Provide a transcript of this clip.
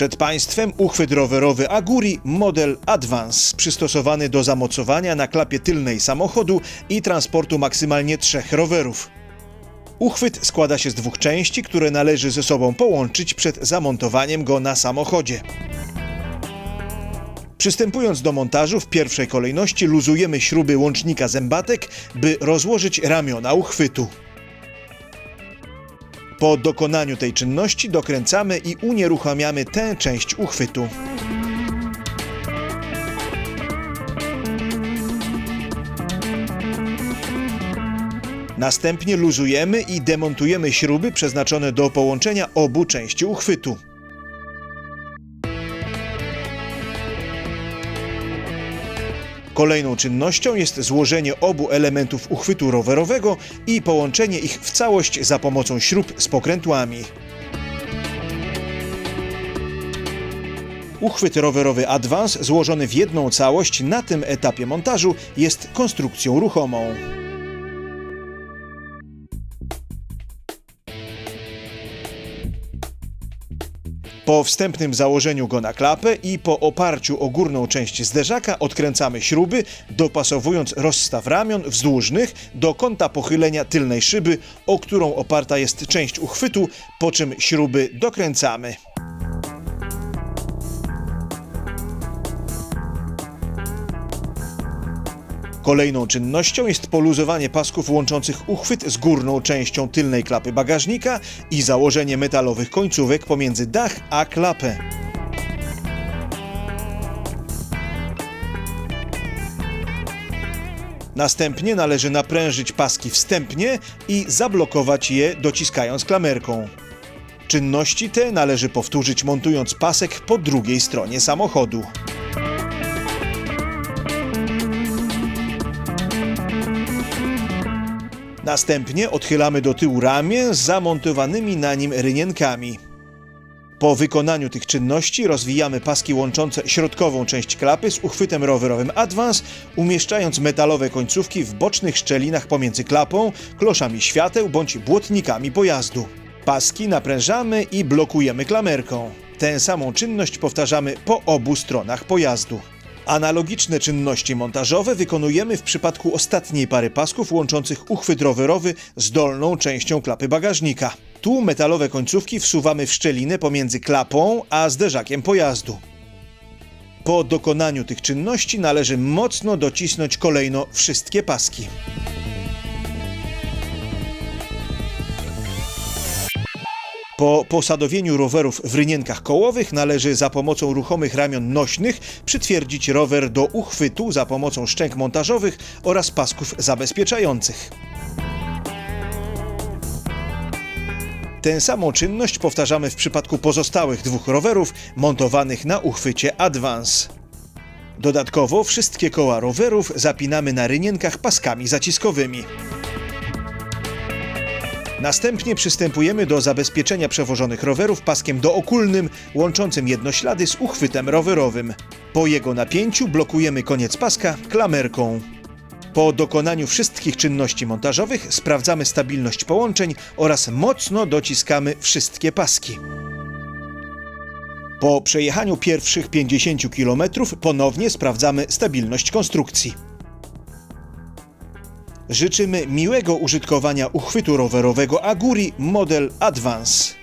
Przed Państwem uchwyt rowerowy Aguri model Advance, przystosowany do zamocowania na klapie tylnej samochodu i transportu maksymalnie trzech rowerów. Uchwyt składa się z dwóch części, które należy ze sobą połączyć przed zamontowaniem go na samochodzie. Przystępując do montażu, w pierwszej kolejności luzujemy śruby łącznika zębatek, by rozłożyć ramiona uchwytu. Po dokonaniu tej czynności dokręcamy i unieruchamiamy tę część uchwytu. Następnie luzujemy i demontujemy śruby przeznaczone do połączenia obu części uchwytu. Kolejną czynnością jest złożenie obu elementów uchwytu rowerowego i połączenie ich w całość za pomocą śrub z pokrętłami. Uchwyt rowerowy Advance złożony w jedną całość na tym etapie montażu jest konstrukcją ruchomą. Po wstępnym założeniu go na klapę i po oparciu o górną część zderzaka odkręcamy śruby, dopasowując rozstaw ramion wzdłużnych do kąta pochylenia tylnej szyby, o którą oparta jest część uchwytu, po czym śruby dokręcamy. Kolejną czynnością jest poluzowanie pasków łączących uchwyt z górną częścią tylnej klapy bagażnika i założenie metalowych końcówek pomiędzy dach a klapę. Następnie należy naprężyć paski wstępnie i zablokować je dociskając klamerką. Czynności te należy powtórzyć montując pasek po drugiej stronie samochodu. Następnie odchylamy do tyłu ramię z zamontowanymi na nim rynienkami. Po wykonaniu tych czynności rozwijamy paski łączące środkową część klapy z uchwytem rowerowym Advance, umieszczając metalowe końcówki w bocznych szczelinach pomiędzy klapą, kloszami świateł bądź błotnikami pojazdu. Paski naprężamy i blokujemy klamerką. Tę samą czynność powtarzamy po obu stronach pojazdu. Analogiczne czynności montażowe wykonujemy w przypadku ostatniej pary pasków łączących uchwyt rowerowy z dolną częścią klapy bagażnika. Tu metalowe końcówki wsuwamy w szczelinę pomiędzy klapą a zderzakiem pojazdu. Po dokonaniu tych czynności należy mocno docisnąć kolejno wszystkie paski. Po posadowieniu rowerów w rynienkach kołowych należy za pomocą ruchomych ramion nośnych przytwierdzić rower do uchwytu za pomocą szczęk montażowych oraz pasków zabezpieczających. Tę samą czynność powtarzamy w przypadku pozostałych dwóch rowerów montowanych na uchwycie Advance. Dodatkowo wszystkie koła rowerów zapinamy na rynienkach paskami zaciskowymi. Następnie przystępujemy do zabezpieczenia przewożonych rowerów paskiem dookulnym łączącym jednoślady z uchwytem rowerowym. Po jego napięciu blokujemy koniec paska klamerką. Po dokonaniu wszystkich czynności montażowych sprawdzamy stabilność połączeń oraz mocno dociskamy wszystkie paski. Po przejechaniu pierwszych 50 km ponownie sprawdzamy stabilność konstrukcji. Życzymy miłego użytkowania uchwytu rowerowego Aguri model Advance.